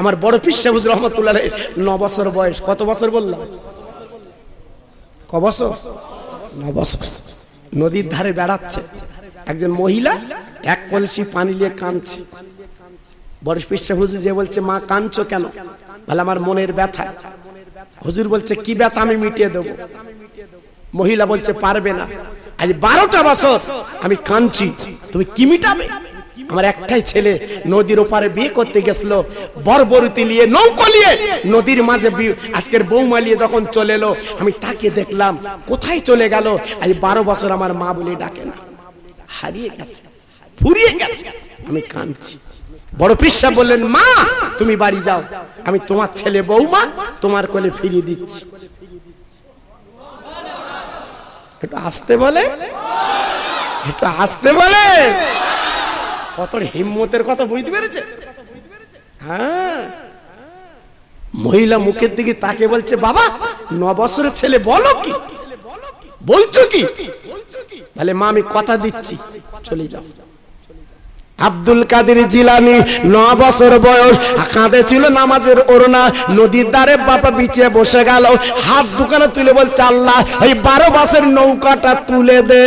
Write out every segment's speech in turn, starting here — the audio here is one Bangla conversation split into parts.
আমার বড় পিসাবুজ রহমতুল্লাহ ন বছর বয়স, কত বছর বললাম? ক বছর? ন বছর। নদীর ধারে বেড়াচ্ছে। একজন মহিলা এক কলসি পানি নিয়ে কাঁদছে। বড় পিসা হুজুর যে বলছে, মা, কাঁদছো কেন? বলে, আমার মনের ব্যথা। হুজুর বলছে, কি ব্যথা আমি মিটিয়ে দেবো? মহিলা বলছে, পারবে না। আজ বারোটা বছর আমি কাঁদছি। তুমি কি মিটাবে? আমার একটাই ছেলে নদীর ওপারে বিয়ে করতে গেছিল, বরবরুতি নিয়ে, নৌকো নিয়ে। নদীর মাঝে আজকের বৌমা নিয়ে যখন চলে এলো, আমি তাকে দেখলাম, কোথায় চলে গেল? আজ বারো বছর আমার মা বলে ডাকে না। হারিয়ে গেছে, ফুরিয়ে গেছে। আমি কাঁদছি। বড় পিসা বললেন, মা, তুমি বাড়ি যাও। আমি তোমার ছেলে বৌমা, তোমার কোলে ফিরিয়ে দিচ্ছি। একটু আসতে বলে। একটু আসতে বলে। কত হিম্মতের কথা বুঝতে পেরেছে? হ্যাঁ। মহিলা মুখের দিকে তাকে বলছে, বাবা, ন বছরের ছেলে বলো কি? বলছো কি? বলে, মা, আমি কথা দিচ্ছি, চলে যাও। আব্দুল কাদের জিলানি ন বছর বয়স কাঁধে ছিল নামাজের ওরনা নদীর দ্বারে বাবা বিছিয়ে বসে গেল, হাত দোকানে তুলে বলছে, আল্লাহ এই বারো বছর নৌকাটা তুলে দে।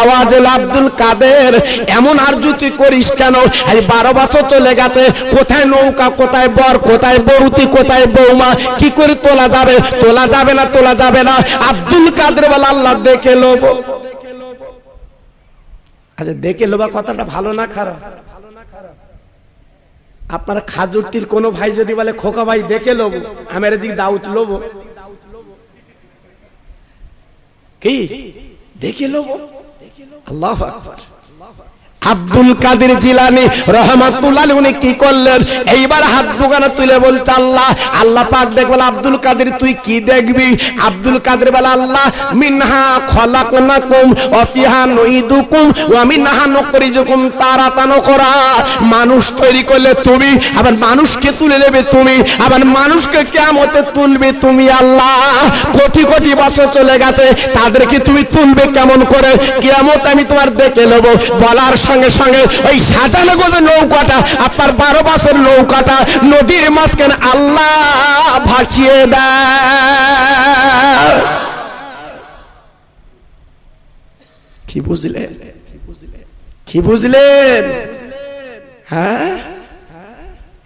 আওয়াজ আব্দুল কাদের, এমন আর তুই করিস কেন? এই বারো বছর চলে গেছে, কোথায় নৌকা, কোথায় বর, কোথায় বরুতি কোথায় বৌমা? কি করে তোলা যাবে? তোলা যাবে না, তোলা যাবে না? আব্দুল কাদের বলে আল্লাহ দেখে লোব আচ্ছা দেখে লোবা কথাটা ভালো না খারাপ? আপনার খাজুরটির কোনো ভাই যদি বলে, খোকা ভাই, দেখে লোব আমার এদিক দাউত লোব কি? দেখে লোব আল্লাহ আকবার আব্দুল কাদের জিলানি রহমাতুল্লাহ উনি কি করলেন? এইবার হাত দোকানে তুলে বলছে, আল্লাহ আল্লাহ পাক দেখবেন আব্দুল কাদের, তুই কি দেখবি? আব্দুল কাদের বলে, আল্লাহ, মিনহা খলাকনাকুম ওয়া ফিহা নুইদুকুম ওয়া মিনহা নুখরিজুকুম তারাতান করা মানুষ তৈরি করলে তুমি, আবার মানুষকে তুলে নেবে তুমি, আবার মানুষকে কিয়ামতে তুলবে তুমি, আল্লাহ। কোটি কোটি বছর চলে গেছে, তাদেরকে তুমি তুলবে কেমন করে? কিয়ামত আমি তোমার দেখে নেব, বলার সঙ্গে সঙ্গে ওই সাজানো গোজে নৌকাটা আপনার বারো বছর নৌকাটা নদীর মাঝখানে আল্লাহ ভাসিয়ে দেয়। কি বুঝলেন? কি বুঝলেন? হ্যাঁ?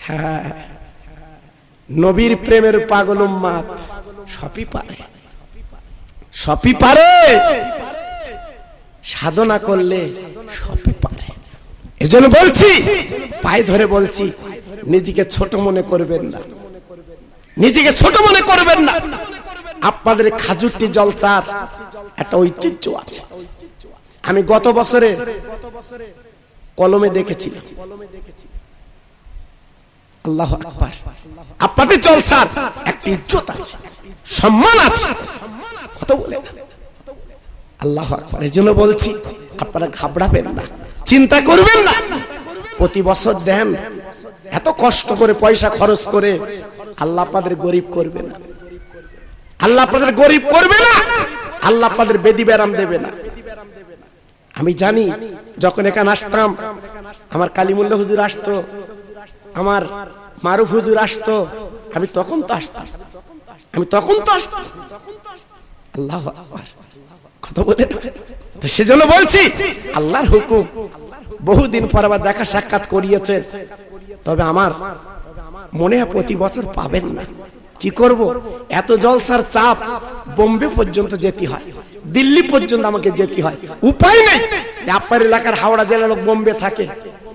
হ্যাঁ। নবীর প্রেমের পাগল মাত সবই পারে। সবই পারে। সাধনা করলে সবই পারে। এজন্য বলছি, পায়ে ধরে বলছি, নিজেকে ছোট মনে করবেন না। নিজেকে ছোট মনে করবেন না। আপনাদের খাজুরটি জলসার একটা ঐতিহ্য আছে। আমি গত বছরে কলমে দেখেছিলাম। আল্লাহ আকবার। আপনাদের জলসার একটি ইজ্জত আছে, সম্মান আছে। কথা বলে আল্লাহ আকবার। এই জন্য বলছি, আপনারা ঘাবড়াবেন না। চিন্তা করবেন না। প্রতি বছর দেন, এত কষ্ট করে পয়সা খরচ করে আল্লাহ আপনাদের গরিব করবে না। আল্লাহ আপনাদের গরিব করবে না, আল্লাহ আপনাদের বেদি ব্যারাম দেবে না। আমি জানি, যখন এখানে আসতাম, আমার কালিমুল্লাহ হুজুর আসতো, আমার মারুফ হুজুর আসতো, আমি তখন তো আসতাম। আমি তখন তো আসতাম। আল্লাহ। কথা বলে। তো সেজন্য বলছি, আল্লাহর হুকুম বহুদিন পর আবার দেখা সাক্ষাৎ করিয়েছেন তবে আমার মনে হয় প্রতি বছর পাবেন না। কি করব? এত জলসার চাপ বোম্বে পর্যন্ত যেতে হয়, দিল্লি পর্যন্ত আমাকে যেতে হয়। উপায় নেই। আপনার এলাকার হাওড়া জেলার লোক বোম্বে থাকে,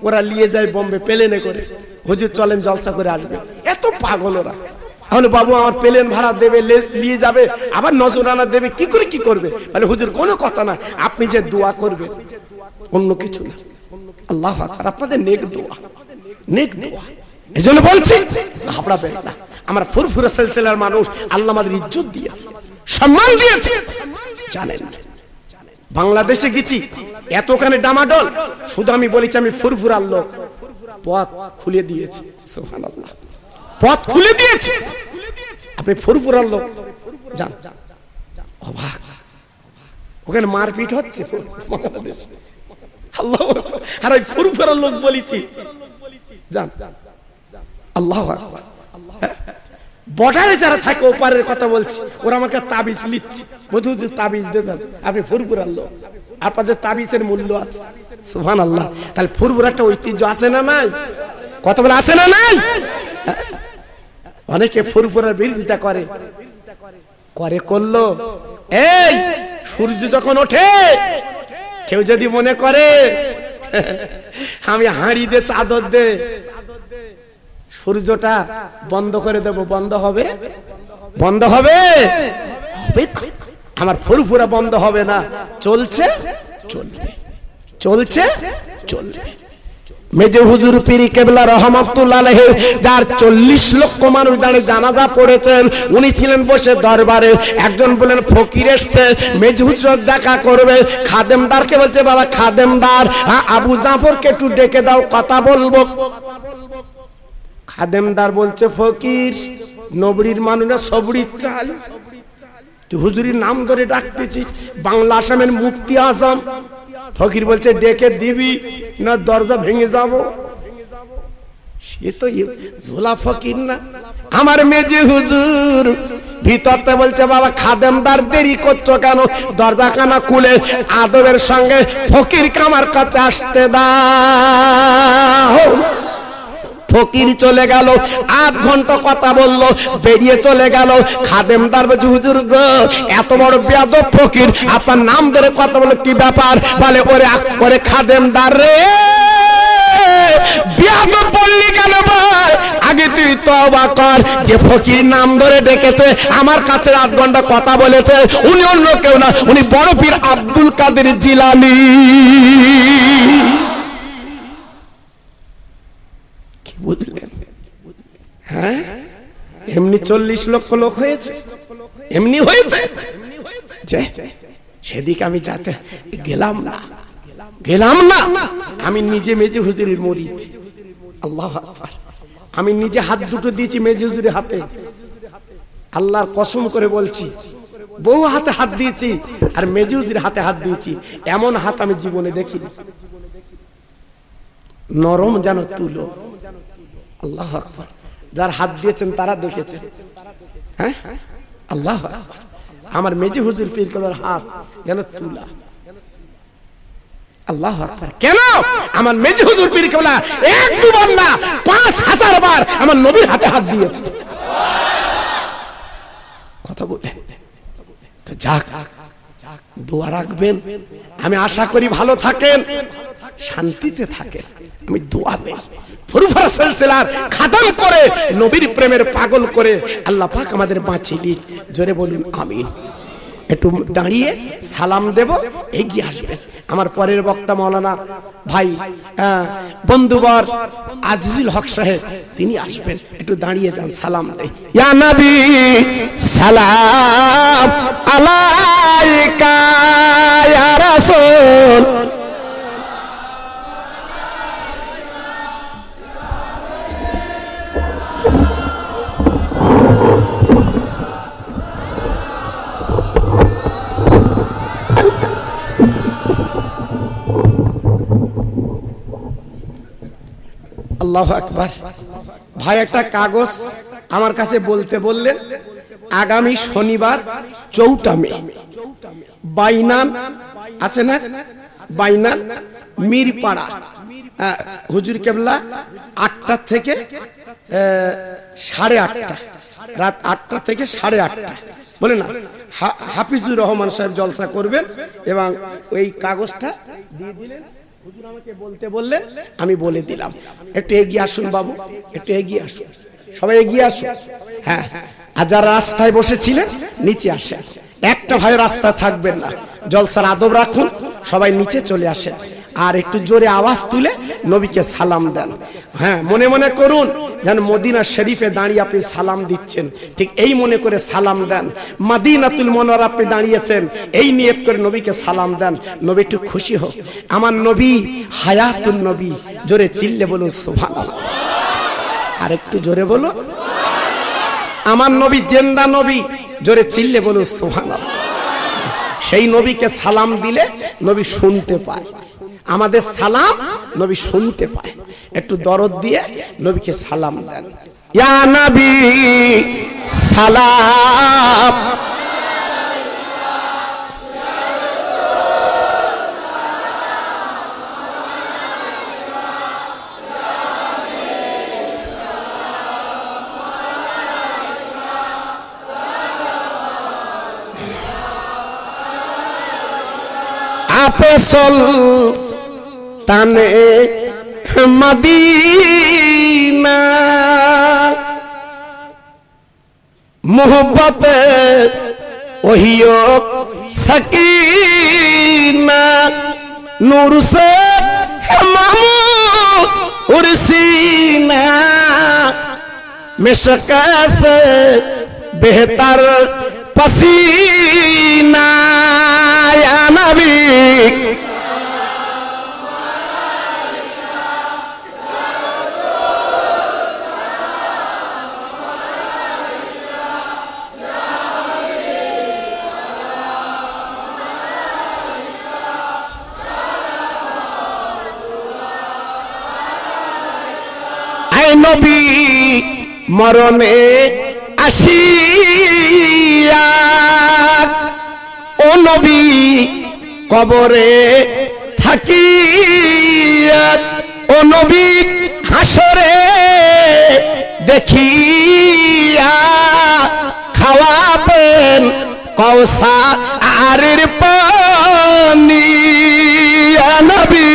ওরা নিয়ে যায় বোম্বে, প্লেনে করে। হুজুর চলেন, জলসা করে আসবে। এত পাগল ওরা। তাহলে বাবু আমার প্লেন ভাড়া দেবে নিয়ে যাবে, আবার নজরানা দেবে, কি করে কি করবে? বলে, হুজুর, কোনো কথা না, আপনি যে দোয়া করবেন, অন্য কিছু না। আল্লাহ আকবার, আপনাদের নেক দোয়া নেক দোয়া। এই জন্য বলছি, ঘাবড়াবেন না। আমরা ফুরফুরে সেলসেলার মানুষ আল্লাহ আমাদের ইজ্জত দিয়েছে, সম্মান দিয়েছে। জানেন, বাংলাদেশে গেছি, এতখানে ডামাডোল, শুধু আমি বলেছি, আমি ফুরফুরার লোক। পথ খুলে দিয়েছি, সুবহানাল্লাহ। পথ খুলে দিয়েছে। আপনি ফুরফুরার লোক। যান। ওখানে মারপিট হচ্ছে আল্লাহ আর ওই ফুরফুরা লোক বলেছি। যান। আল্লাহ বর্ডারে যারা থাকে, ওপারের কথা বলছি, ওরা আমাকে তাবিজ লিখছে। বধু তাবিজ দেন আপনি ফুরফুরার লোক। আপনাদের তাবিজের মূল্য আছে। সুহান আল্লাহ তাহলে ফুরফুর একটা ঐতিহ্য আছে না নাই? কথা বলে আছে না নাই? অনেকে ফুরফুরার বিরোধিতা করে। করে করল। এই, সূর্য যখন ওঠে, কেউ যদি মনে করে, আমি হাঁড়ি দে, চাদর দে, সূর্যটা বন্ধ করে দেব, বন্ধ হবে? বন্ধ হবে? আমার ফুরফুরা বন্ধ হবে না। চলছে? চলবে। চলছে? চলবে। মেজে হুজুর পিরি কেবলা রহমতুল্লাহ যার চল্লিশ লক্ষ মানুষ দাঁড়িয়ে জানাজা পড়েছেন, উনি ছিলেন বসে দরবারে। একজন বলেন ফকির এসছে, মেজে হুজুর দেখা করবে। খাদেমদারকে বলছে, বাবা খাদেমদার আবু জাফরকে একটু ডেকে দাও, কথা বলব। খাদেমদার বলছে, ফকির, নবরির মানুষরা সবরির চাল। হুজুরির নাম ধরে ডাকতেছিস, বাংলা আসামের মুফতি আসাম ফকির বলছে ডেকে দিবি না দরজা ভেঙে যাব? সে তো ঝোলা ফকির না। আমার মেজে হুজুর ভিতরতে বলছে, বাবা, খাদেমদার দেরি করছ কেন? দরজা কানা খুলে আদবের সঙ্গে ফকির কামার কাছে আসতে দাও। ফকির চলে গেল। আধ ঘণ্টা কথা বলল, বেরিয়ে চলে গেল। খাদেমদার বলছে, হুজুর গো, এত বড় বেয়াদব ফকির, আপনার নাম ধরে কথা বলে কি ব্যাপার? বলে, ওরে ওরে খাদেমদার রে, বিয়াদব বললি কেন ভাই আগে তুই তওবা কর, যে ফকির নাম ধরে ডেকেছে, আমার কাছে আধ ঘণ্টা কথা বলেছে, উনি অন্য কেউ না, উনি বড় পীর আব্দুল কাদের জিলানি কি বুঝলেন হ্যাঁ এমনি চল্লিশ লক্ষ লোক হয়েছে। এমনি হয়েছে। যে, সেদিকে আমি যাতে গেলাম না। গেলাম না। আমি নিজে মেজে হুজুরের মরি। আল্লাহ আমি নিজে হাত দুটো দিয়েছি মেজে হুজুরের হাতে। আল্লাহর কসম করে বলছি বহু হাতে হাত দিয়েছি আর মেজে হুজুরের হাতে হাত দিয়েছি। এমন হাত আমি জীবনে দেখিনি। নরম যেন তুলো। আল্লাহ আকবার। যার হাত দিয়েছেন তারা দেখেছেন হ্যাঁ? আল্লাহ। আমার মেজি হুজুর পীর কলার হাত যেন তুলা। আল্লাহ আকবার। কেন? আমার মেজি হুজুর পীর কলা এক দুবার না, পাঁচ হাজার বার আমার নবীর হাতে হাত দিয়েছে। কথা বলে। তো যাক, দোয়া রাখবেন। আমি আশা করি ভালো থাকেন, শান্তিতে থাকেন। আমি দোয়া দেই ফুরফুরা সিলসিলার খাদাম করে নবীর প্রেমের পাগল করে আল্লাহ পাক আমাদের বাঁচিয়ে জোরে বলুন, আমিন। একটু দাঁড়িয়ে সালাম দেব, এগিয়ে আসবেন। আমার পরের বক্তা মৌলানা ভাই বন্ধুবর আজিজুল হক সাহেব, তিনি আসবেন। একটু দাঁড়িয়ে যান, সালাম দে ইয়া নবী, সালাম আলাইকা রাসূল আল্লাহ আকবার। ভাই, একটা কাগজ আমার কাছে বলতে বললেন, আগামী শনিবার চৌটা মে। বাইনান, আছে না? বাইনান, মিরপাড়া। হুজুর কেবলা, আটটা থেকে সাড়ে আটটা। রাত আটটা থেকে সাড়ে আটটা। বলে না হাফিজুর রহমান সাহেব জলসা করবেন এবং ওই কাগজটা দিয়ে দিলেন। হুজুর আমাকে বলতে বললেন আমি বলে দিলাম। একটু এগিয়ে আসুন বাবু, একটু এগিয়ে আসুন। সবাই এগিয়ে আসুন। হ্যাঁ আর যারা রাস্তায় বসেছিলেন, নিচে আসেন। একটা ভাই রাস্তা থাকবেন না। জলসার আদব রাখুন, সবাই নিচে চলে আসেন। আর একটু জোরে আওয়াজ তুলে নবীকে সালাম দেন। হ্যাঁ মনে মনে করুন, যেন মদিনা শরীফে দাঁড়িয়ে আপনি সালাম দিচ্ছেন। ঠিক এই মনে করে সালাম দেন। মাদিনাতুল মনোর আপনি দাঁড়িয়েছেন, এই নিয়ত করে নবীকে সালাম দেন। নবী একটু খুশি হোক। আমার নবী হায়াতুল নবী, জোরে চিল্লে বলুন সুভান আর একটু জোরে বলো আমার নবী জেন্দা নবী, জোরে চিল্লে বলুন সুভান সেই নবীকে সালাম দিলে নবী শুনতে পায়। আমাদের সালাম নবী শুনতে পায়। একটু দরদ দিয়ে নবীকে সালাম দেন। ইয়া নবী, সালাম। আপে টানে মদিনা। মোহব্বতে ওহিও সকিনা। নূর সে মামু উরসিনা। মিশকা সে বেহতর পসিনা। ইয়া নবী মরণে আসিয়া ও নবী কবরে থাকিয়া ও নবী হাসরে দেখিয়া খাওয়াবেন কৌসা আরের পানি নবী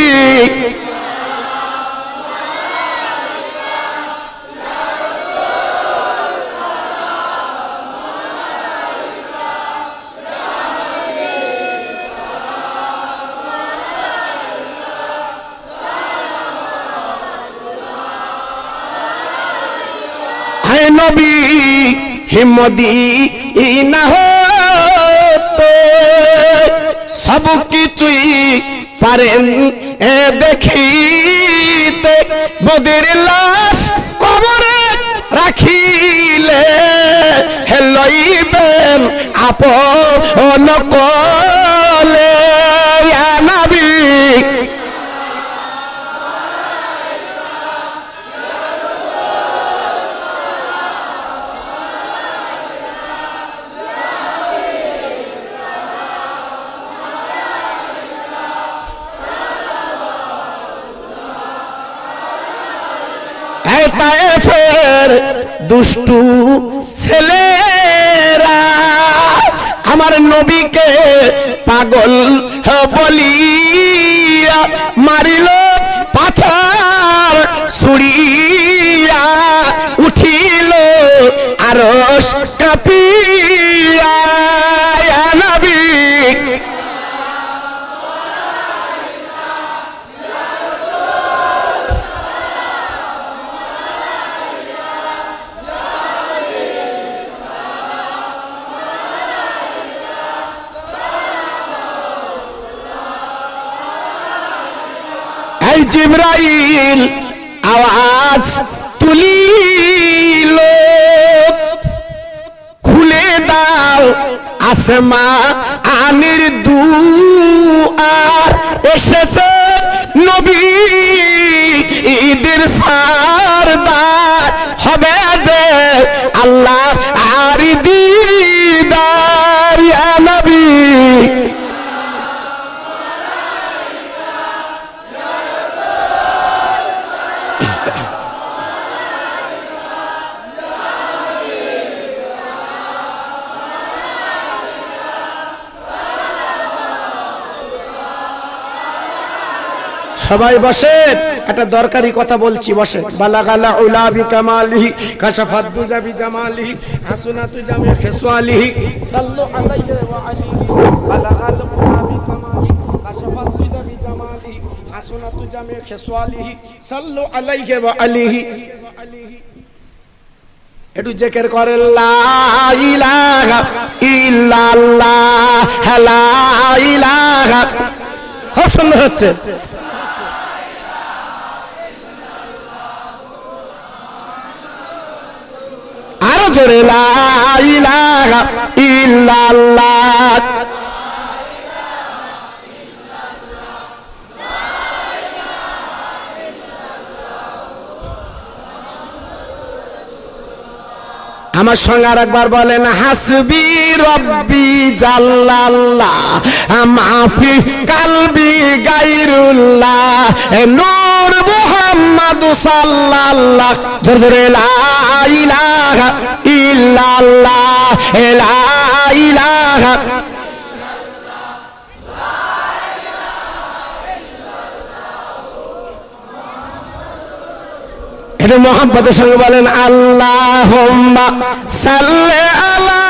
নবী হিমদি না সব কিছুই পারেন। এ দেখিতে বদের লাশ কবরে রাখিলে হেলইবেন আপন কলে নবী দুষ্টু ছেলেরা আমার নবীকে পাগল বলিয়া মারিল পাথর সুড়িয়া উঠিল আরস কাপিয়া। জিব্রাইল আওয়াজ তুলিল। খুলে দাও আসমা আনির দু আর এসেছে নবী ঈদের সারদার হবে সবাই বসে, একটা দরকারি কথা বলছি, বসে। বালাগালা উলাবি কামালিহি, কাশাফাত দুজাবি জামালিহি, হাসুনাতু জামি খিসওয়ালিহি, সাল্লু আলাইহি ওয়া আলিহি, বালাগাল উলাবি কামালিহি, কাশাফাত দুজাবি জামালিহি, হাসুনাতু জামি খিসওয়ালিহি, সাল্লু আলাইহি ওয়া আলিহি। একটু জেকের করে লা ইলাহা ইল্লাল্লাহ, লা খুব সুন্দর হচ্ছে। জোরে লাইলাহা আমার সঙ্গে আর একবার বলেন, হাসবি রব্বি জাল্লাল্লাহ, মাফি কালবি গাইরুল্লাহ নূর মুহাম্মদ সাল্লাল্লাহ। জোরে, লা ইলাহা ইল্লাল্লাহ লা ইলাহা এটা মোহাম্মদের সঙ্গে বলেন আল্লাহ সাল্লে আলা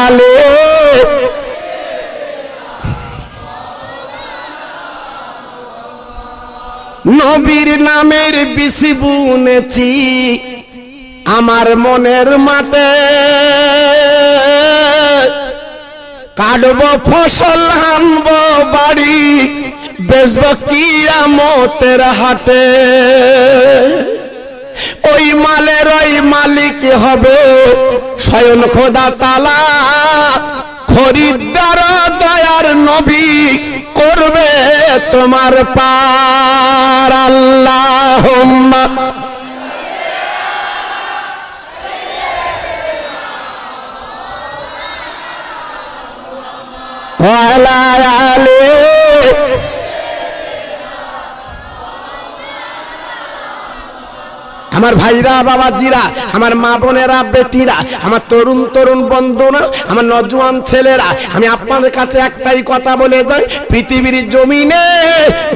আলি নবীর নামের বিসি বুনেছি আমার মনের মাঠে। কাটব ফসল, আনব বাড়ি, বেচব কিয়ামতের হাটে। ওই মালের ওই মালিক হবে স্বয়ং খোদা তালা খরিদ্দার, দয়ার নবী। করবে তোমার পার আল্লাহ ওয়ালা আমার ভাইরা, বাবাজিরা, আমার মা বোনেরা, বেটিরা, আমার তরুণ তরুণ বন্ধুরা, আমার নজওয়ান ছেলেরা, আমি আপনাদের কাছে একটাই কথা বলে যাই, পৃথিবীর জমিনে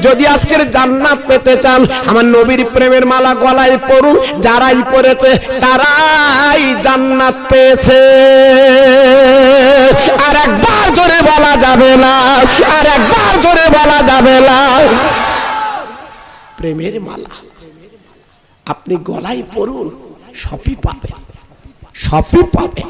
যদি আজকের জান্নাত পেতে চান, আমার নবীর প্রেমের মালা গলায় পড়ুন, যারাই পড়েছে তারাই জান্নাত পেয়েছে। আর একবার জোরে বলা যাবে না, আর একবার জোরে বলা যাবে না। প্রেমের মালা। আপনি গলায় পড়ুন সবই পাবেন সবই পাবেন।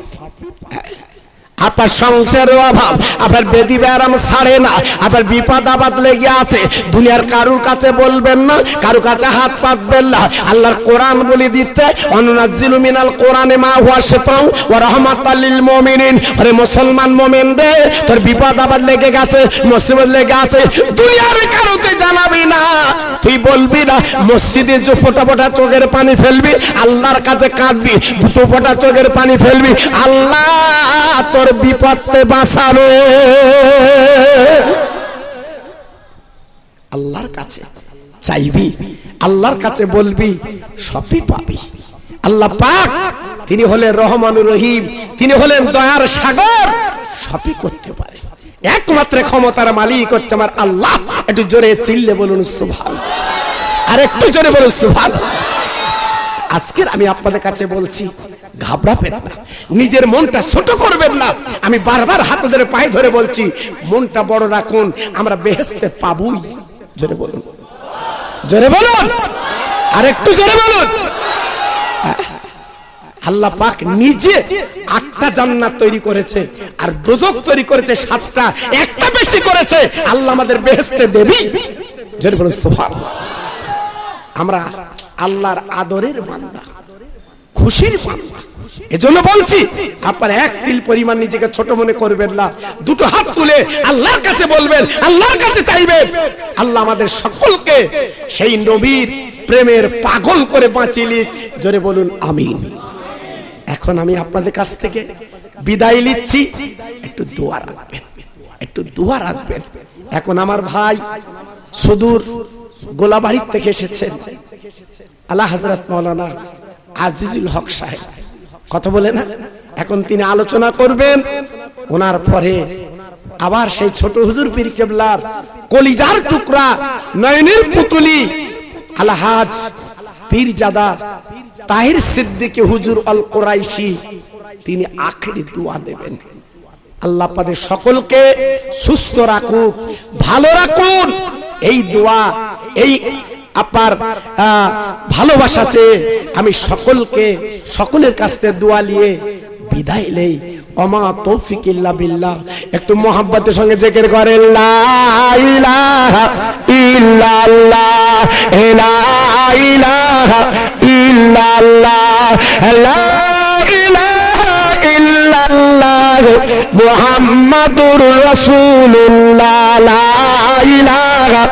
আপনার সংসারের অভাব, আপনার বেদি ব্যারাম ছাড়ে না, আপনার বিপদ আবাদ লেগে আছে। দুনিয়ার কারুর কাছে বলবেন না, কারুর কাছে হাত পাতবেন না। আল্লাহর কোরআন বলে দিচ্ছে অনুনাজ্জিলু মিনাল কোরআনে মা হুয়া শিফাউ ওয়া রাহমাতাল লিল মুমিনিন। আরে মুসলমান মুমিন রে, তোর বিপদ আবাদ লেগে গেছে, মুসিবত লেগে আছে। দুনিয়ার কারুতে জানাবি না, তুই বলবি না, মসজিদে যে ফোটা ফোটা চোখের পানি ফেলবি, আল্লাহর কাছে কাঁদবি দুটো ফোটা চোখের পানি ফেলবি। আল্লাহ তোর বিপদে বাঁচাবে। আল্লাহর কাছে চাইবি, আল্লাহর কাছে বলবি, সবই পাবি। আল্লাহ পাক তিনি হলেন রহমানুর রহিম, তিনি হলেন দয়ার সাগর, সবই করতে পারে। একমাত্র ক্ষমতার মালিক হচ্ছে আমার আল্লাহ। একটু জোরে চিল্লে বলুন সুভান আর একটু জোরে বলুন সুভান আজকের আমি আপনাদের কাছে বলছি, ঘাবড়াবেন না। নিজের মনটা ছোট করবেন না। আমি বারবার হাতে ধরে পায়ে ধরে বলছি, মনটা বড় রাখুন, আমরা বেহেস্তে পাবুই। জোরে বলুন। জোরে বলুন। আর একটু জোরে বলুন। আল্লাহ পাক নিজে আটটা জান্নাত তৈরি করেছে, আর দোজক তৈরি করেছে সাতটা, একটা বেশি করেছে। আল্লাহ আমাদের বেহেস্তে দেবি। জোরে বলুন, সুবহানাল্লাহ। আমরা আল্লাহর আদরের বান্দা, খুশির বান্দা। এজন্য বলছি, আপনার এক তিল পরিমাণ নিজেকে ছোট মনে করবেন না। দুটো হাত তুলে আল্লাহর কাছে বলবেন, আল্লাহর কাছে চাইবেন। আল্লাহ আমাদের সকলকে সেই নবীর প্রেমের পাগল করে বাঁচিলি জোরে বলুন, আমিন। এখন আমি আপনাদের কাছ থেকে বিদায় নিচ্ছি। একটু দোয়া রাখবেন, একটু দোয়া রাখবেন। এখন আমার ভাই সুদূর গোলাবাড়ির থেকে এসেছেন। আল্লাহ হজরত মৌলানা আজিজুল হক সাহেব। কথা বলে না? এখন তিনি আলোচনা করবেন। ওনার পরে আবার সেই ছোট হুজুর পীর কেবলার কলিজার টুকরা, নয়নের পুতুলি, আলহাজ পীরজাদা তাহির সিদ্দিকী হুজুর অল কোরাইশি, তিনি আখেরি দোয়া দেবেন। আল্লাহ পাদের সকলকে সুস্থ রাখুক, ভালো রাখুন। এই দোয়া, এই আপনার ভালোবাসা চেয়ে আমি সকলকে, সকলের কাছ থেকে দোয়া নিয়ে বিদায় নেই। অমা তৌফিক ইল্লা একটু মোহাব্বতের সঙ্গে জেকের করে ইলাহা ইলাহা ইলাহা মুহাম্মাদুর লা ইলাহা